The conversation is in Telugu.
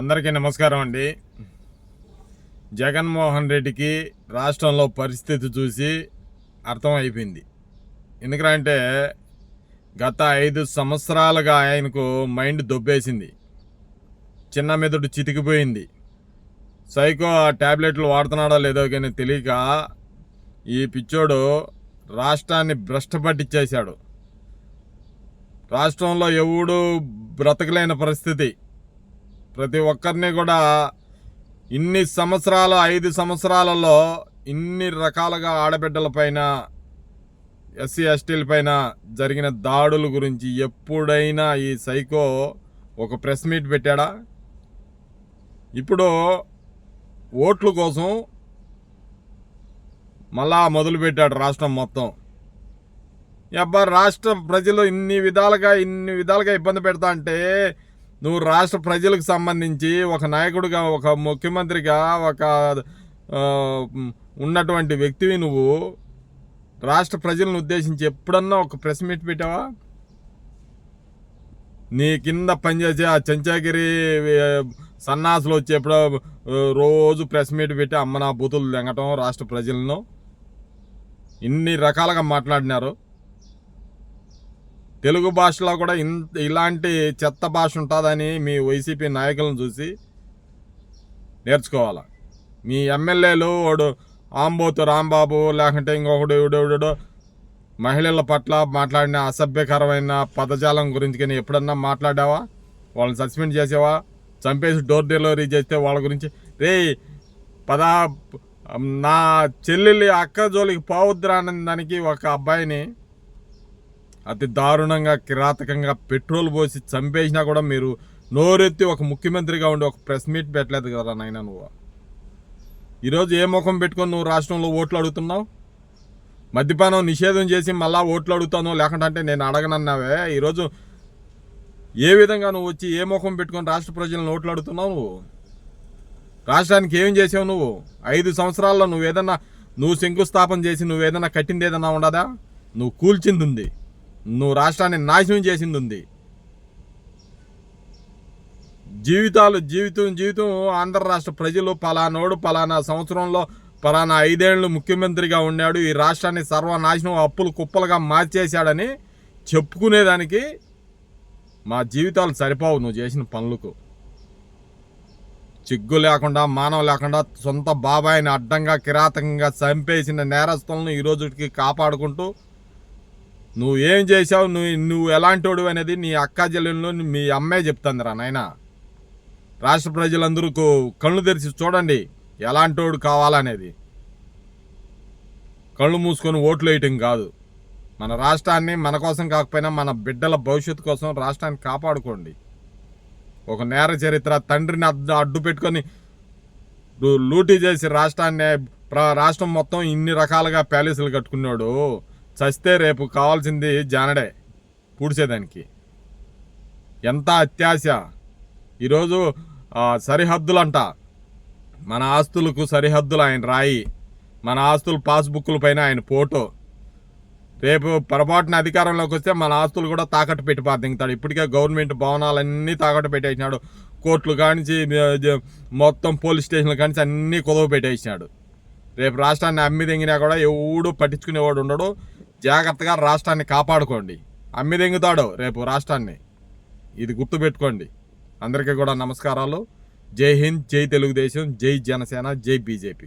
అందరికీ నమస్కారం అండి. జగన్మోహన్ రెడ్డికి రాష్ట్రంలో పరిస్థితి చూసి అర్థమైపోయింది. ఎందుకంటే గత ఐదు సంవత్సరాలుగా ఆయనకు మైండ్ దొబ్బేసింది. చిన్న మెదడు చితికిపోయింది. సైకో ఆ ట్యాబ్లెట్లు వాడుతున్నాడో లేదో కానీ తెలియక ఈ పిచ్చోడు రాష్ట్రాన్ని భ్రష్టపట్టిచ్చేశాడు రాష్ట్రంలో ఎవడు బ్రతకలేని పరిస్థితి. ప్రతి ఒక్కరిని కూడా ఇన్ని సంవత్సరాల ఐదు సంవత్సరాలలో ఇన్ని రకాలుగా ఆడబిడ్డలపైన ఎస్సీ ఎస్టీలపైన జరిగిన దాడుల గురించి ఎప్పుడైనా ఈ సైకో ఒక ప్రెస్ మీట్ పెట్టాడా? ఇప్పుడు ఓట్ల కోసం మళ్ళా మొదలుపెట్టాడు రాష్ట్రం మొత్తం. అబ్బా రాష్ట్ర ప్రజలు ఇన్ని విధాలుగా ఇన్ని విధాలుగా ఇబ్బంది పెడతా అంటే నువ్వు రాష్ట్ర ప్రజలకు సంబంధించి ఒక నాయకుడిగా ఒక ముఖ్యమంత్రిగా ఒక ఉన్నటువంటి వ్యక్తివి నువ్వు రాష్ట్ర ప్రజలను ఉద్దేశించి ఎప్పుడన్నా ఒక ప్రెస్ మీట్ పెట్టావా? నీ కింద పనిచేసే ఆ చెంచాగిరి సన్నాసులు వచ్చి ఎప్పుడో రోజు ప్రెస్ మీట్ పెట్టి అమ్మ నా బూతులు తెంగటం రాష్ట్ర ప్రజలను. ఇన్ని రకాలుగా మాట్లాడినారు. తెలుగు భాషలో కూడా ఇంత ఇలాంటి చెత్త భాష ఉంటుందని మీ వైసీపీ నాయకులను చూసి నేర్చుకోవాలి? మీ ఎమ్మెల్యేలు వాడు ఆంబోతు రాంబాబు లేకుంటే ఇంకొకడు ఎవడెవడో మహిళల పట్ల మాట్లాడిన అసభ్యకరమైన పదజాలం గురించి కానీ ఎప్పుడన్నా మాట్లాడావా? వాళ్ళని సస్పెండ్ చేసేవా? చంపేసి డోర్ డెలివరీ చేస్తే వాళ్ళ గురించి రే పదా నా చెల్లెలి అక్క జోలికి పోవద్దురా అన్న దానికి ఒక అబ్బాయిని అతి దారుణంగా కిరాతకంగా పెట్రోల్ పోసి చంపేసినా కూడా మీరు నోరెత్తి ఒక ముఖ్యమంత్రిగా ఉండి ఒక ప్రెస్ మీట్ పెట్టలేదు కదా నాయన నువ్వు. ఈరోజు ఏ ముఖం పెట్టుకొని నువ్వు రాష్ట్రంలో ఓట్లు అడుగుతున్నావు? మద్యపానం నిషేధం చేసి మళ్ళా ఓట్లు అడుగుతాను లేకుంటే అంటే నేను అడగనన్నావే. ఈరోజు ఏ విధంగా నువ్వు వచ్చి ఏ ముఖం పెట్టుకొని రాష్ట్ర ప్రజలను ఓట్లు అడుగుతున్నావు నువ్వు? రాష్ట్రానికి ఏం చేసావు నువ్వు? ఐదు సంవత్సరాల్లో నువ్వు ఏదన్నా నువ్వు శంకుస్థాపన చేసి నువ్వు ఏదన్నా కట్టింది ఏదన్నా ఉండదా? నువ్వు కూల్చింది ఉంది. నువ్వు రాష్ట్రాన్ని నాశనం చేసింది ఉంది జీవితాలు జీవితం జీవితం ఆంధ్ర రాష్ట్ర ప్రజలు పలానోడు పలానా సంవత్సరంలో పలానా ఐదేళ్ళు ముఖ్యమంత్రిగా ఉన్నాడు. ఈ రాష్ట్రాన్ని సర్వనాశనం అప్పులు కుప్పలుగా మార్చేశాడని చెప్పుకునేదానికి మా జీవితాలు సరిపోవు నువ్వు చేసిన పనులకు. చిగ్గు లేకుండా మానవ లేకుండా సొంత బాబాయిని అడ్డంగా కిరాతకంగా చంపేసిన నేరస్తులను ఈరోజుకి కాపాడుకుంటూ నువ్వు ఏం చేసావు నువ్వు నువ్వు ఎలాంటోడు అనేది నీ అక్క చెల్లెళ్ళు మీ అమ్మే చెప్తుందిరా నాయన. రాష్ట్ర ప్రజలందరూ కళ్ళు తెరిచి చూడండి ఎలాంటోడు కావాలనేది. కళ్ళు మూసుకొని ఓట్లు వేయటం కాదు. మన రాష్ట్రాన్ని మన కోసం కాకపోయినా మన బిడ్డల భవిష్యత్తు కోసం రాష్ట్రాన్ని కాపాడుకోండి. ఒక నేర చరిత్ర తండ్రిని అడ్డు అడ్డు పెట్టుకొని లూటీ చేసి రాష్ట్రాన్ని ప్ర- రాష్ట్రం మొత్తం ఇన్ని రకాలుగా ప్యాలెస్లు కట్టుకున్నాడు. చస్తే రేపు కావాల్సింది జానడే. పూడ్చేదానికి. ఎంత అత్యాశ. ఈరోజు సరిహద్దులంట. మన ఆస్తులకు సరిహద్దులు ఆయన రాయి. మన ఆస్తులు పాస్బుక్ల పైన ఆయన ఫోటో రేపు పొరపాటున అధికారంలోకి వస్తే మన ఆస్తులు కూడా తాకట్టు పెట్టి పాదింగుతాడు ఇప్పటికే గవర్నమెంట్ భవనాలన్నీ తాకట్టు పెట్టేసినాడు. కోర్టులు కానించి మొత్తం పోలీస్ స్టేషన్లు కానించి అన్నీ కుదవ పెట్టేసినాడు. రేపు రాష్ట్రాన్ని అమ్మి దెంగినా కూడా ఎవడు పట్టించుకునేవాడు ఉండడు. జాగ్రత్తగా రాష్ట్రాన్ని కాపాడుకోండి. అమ్మి దెంగుతాడు రేపు రాష్ట్రాన్ని. ఇది గుర్తుపెట్టుకోండి. అందరికీ కూడా నమస్కారాలు. జై హింద్ జై తెలుగుదేశం జై జనసేన జై బీజేపీ.